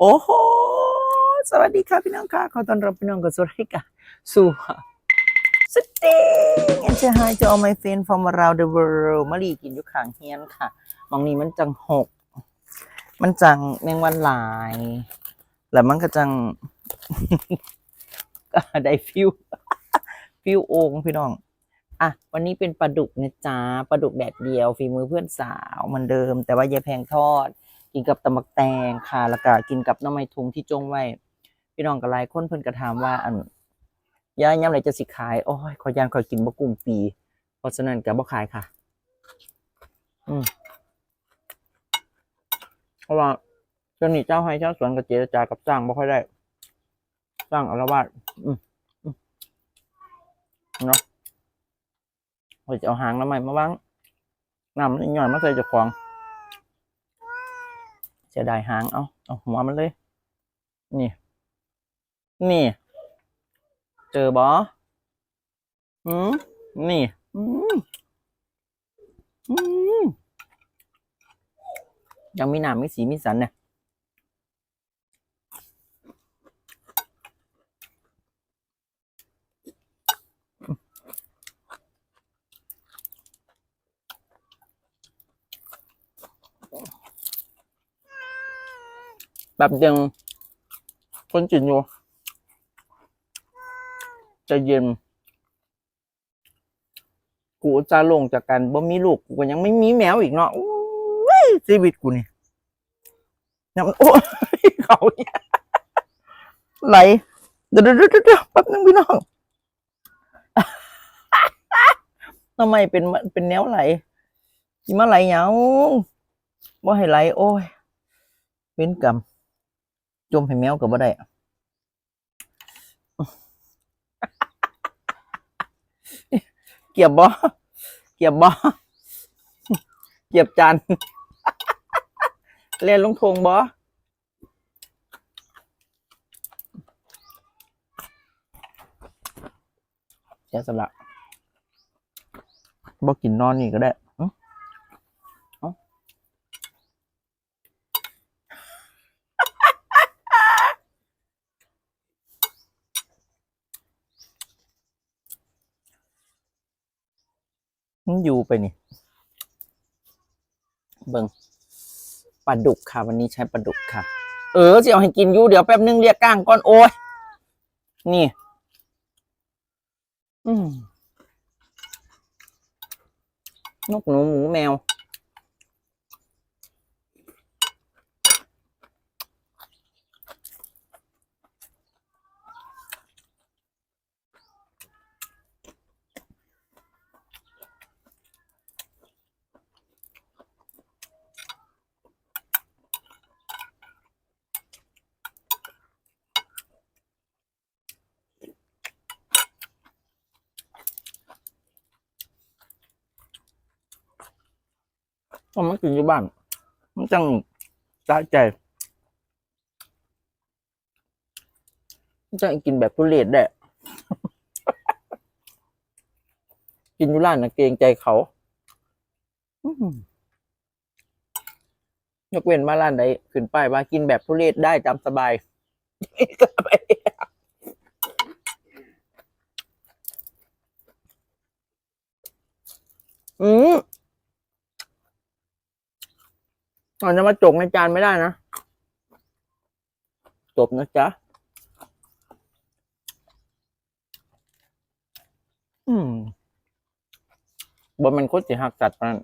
โอ้โห สวัสดีค่ะพี่น้องค่ะ ขอต้อนรับพี่น้องกับสุริกาสู่สเต็ง and say hi to all my friends from around the world มารีกินอยู่ข้างเฮียนค่ะ มองนี้มันจังหก มันจังแมงวันหลาย แล้วมันก็จัง ก็ได้ฟิว ฟิวโองพี่น้อง อะ วันนี้เป็นปลาดุกนะจ๊ะ ปลาดุกแดดเดียว ฝีมือเพื่อนสาวเหมือนเดิม แต่ว่ายายแพงทอด กินกับตำบักแตงค่ะแล้วก็กินกับน้ำไม้ทุงที่จงไว้ พี่น้องกับหลายคนเพิ่นก็ถามว่าอันย่าย่ำไรจะสิขายโอ้ยขอยานขอยกินบ่กุ้งปีเพราะฉะนั้นก็บ่ขายค่ะ อืมเพราะว่าช่วงนี้เจ้าให้เจ้าสวนกับเจรจากับจ้างบ่ค่อยได้จ้างอารวาสอืมอืมเนาะเราจะเอาหางน้ำใหม่มาวางน้ำมันหย่อนมาใส่จ้าของ จะได้หางเอาเอาหัวมันเลย นี่ นี่ เจอบออืมนี่ อืมอืมยังมีหนามมีสีมีสันเนี่ย แบบยังคนจินอยู่จะเย็น กูจะลงจากกันบ่มีลูกกูยังไม่มีแมวอีกเนาะชีวิตกูนี่ยังโอ้ยเขาเนี่ยไหลเดี๋ยวเดี๋ยวเดี๋ยวแป๊บนึงพี่น้องทำไมเป็นเป็นแนวไหลสิมาไหลเหงาบ่ให้ไหลโอ้ยเป็นกรรม จมให้แมวก็บ่ได้เกียบบ่เกียบบ่เกียบจานเล่นลงทงบ่เสียสละบ่กินนอนนี่ก็ได้อื้อเอ้า มันอยู่ไปนี่ เบิงปลาดุกค่ะ วันนี้ใช้ปลาดุกค่ะ เออจะเอาให้กินอยู่เดี๋ยวแป๊บนึงเรียกก้างก่อนโอ้ย นี่ อืมนกหนูหมูแมว ก็มันกินอยู่บ้าน มันจังสะใจมันจังกินแบบทุเรศได้ กินอยู่ร้านนะเกรงใจเขาอยกเว้นมาร้านใดขึ้นป้ายว่ากินแบบทุเรศได้ตามสบายอืม เราจะมาจกในจานไม่ได้นะ จบนะจ๊ะ อืมบนมันโคตรสิหักจัดมัน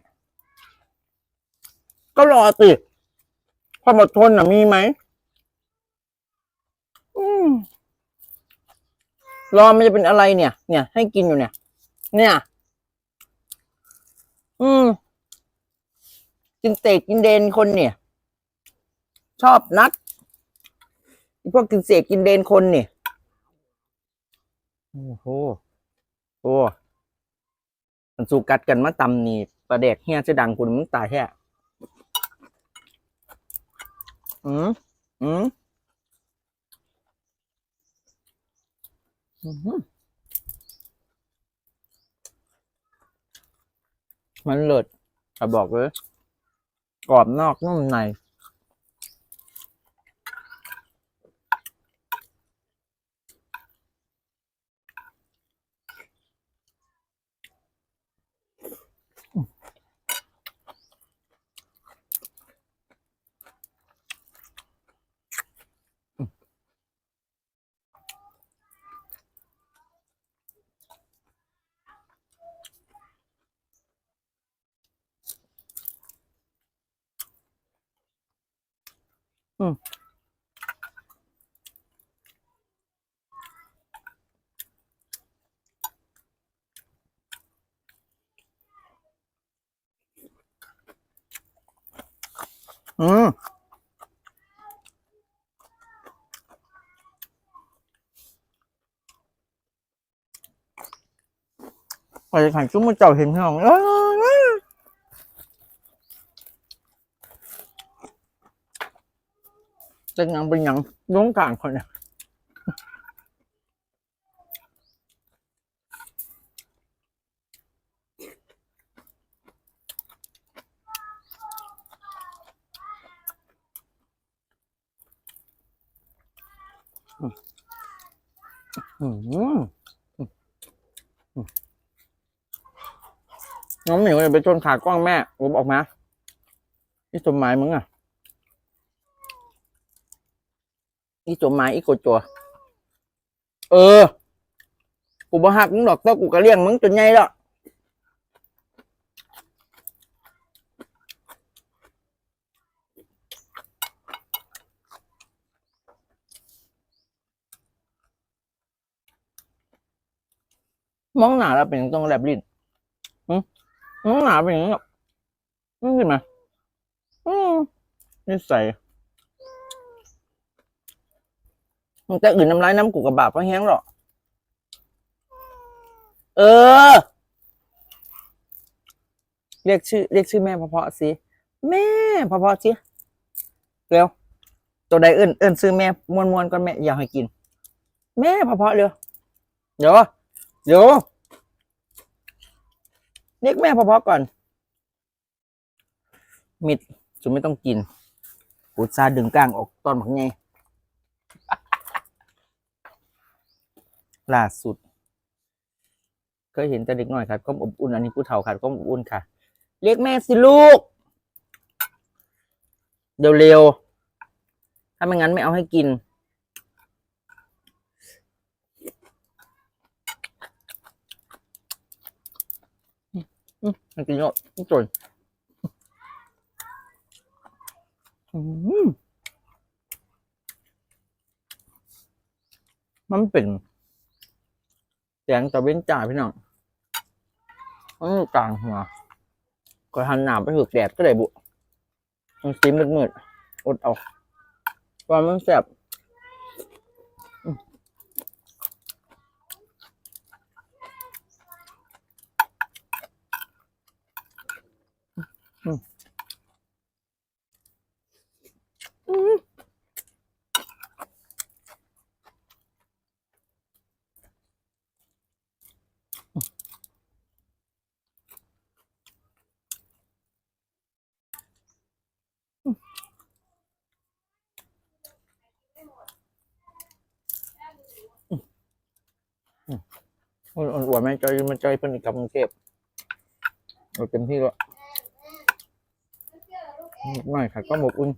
ก็รอสิความอดทนน่ะมีไหม อืมรอมันจะเป็นอะไรเนี่ย เนี่ย ให้กินอยู่เนี่ย เนี่ย อืม กินเตกกินเดนคนเนี่ย ชอบนัดพวกกินเสกกินเดนคนเนี่ยโอ้โหโอ้มันสูกัดกันมาตำนี่ประเด็กเฮียจะดังคุณมึงตายแค่อืมอืมอืมมันเลิศอะบอกเลย กรอบนอกนุ่มใน อืมอืมไปขันซุ้มมาเจ้าเห็นพี่น้องเอ้ย จะยังเป็นหยังย้งกลางคนเนี่ยน้องหมิวอย่าไปชนขากล้องแม่ผมออกมา นี่จดหมายมึงอะ อีจดหมายอีกจัว เออ กูบ่หักมึงดอกแต่กูก็เลี้ยงมึงจนใหญ่แล้วมองหน้าแล้วเป็นต้องแลบลิ้นหึมองหน้าเป็นยังแบบนี่ขึ้นมาอืมนิสัย มันจะอื่นน้ำลายน้ำกูกับบาปเพราะแห้งหรอกเออ เรียกชื่อ เรียกชื่อแม่เพราะๆสิแม่เพราะๆสิเร็วตัวใดเอื่นเอื่นซื้อแม่มวนมวนก่อนแม่อยากให้กิน แม่เพราะๆเร็วเดี๋ยวเดี๋ยวเรียกแม่เพราะๆก่อน มิดจุไม่ต้องกินกูซาดึงกลางออกตอนผักไง ล่าสุดเคยเห็นแต่เด็กหน่อยขาดความอบอุ่นอันนี้ผู้เฒ่าขาดความอบอุ่นค่ะ เรียกแม่สิลูก เร็วๆถ้าไม่งั้นไม่เอาให้กิน มันกินเยอะจนมันเป็น แสงตะเวนจ่าพี่น้องมันอยู่างหัวก็หันหนาไปถึกแดดก็ได้บุมันสีมืดมืดอดเอาตอนมันแสบอืม อ้วนอ้วนๆไหมจอยมันจอยเป็นกกับกรุงเทพเอาเต็มที่แล้วไม่ค่ะก็หมกอุ่น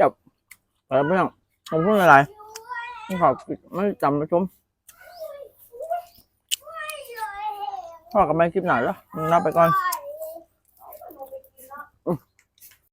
จับอะไรไม่ต้องผมพูดอะไรไม่ขอไม่จำไปชมพ่อกับแม่คลิปไหนแล้วนับไปก่อน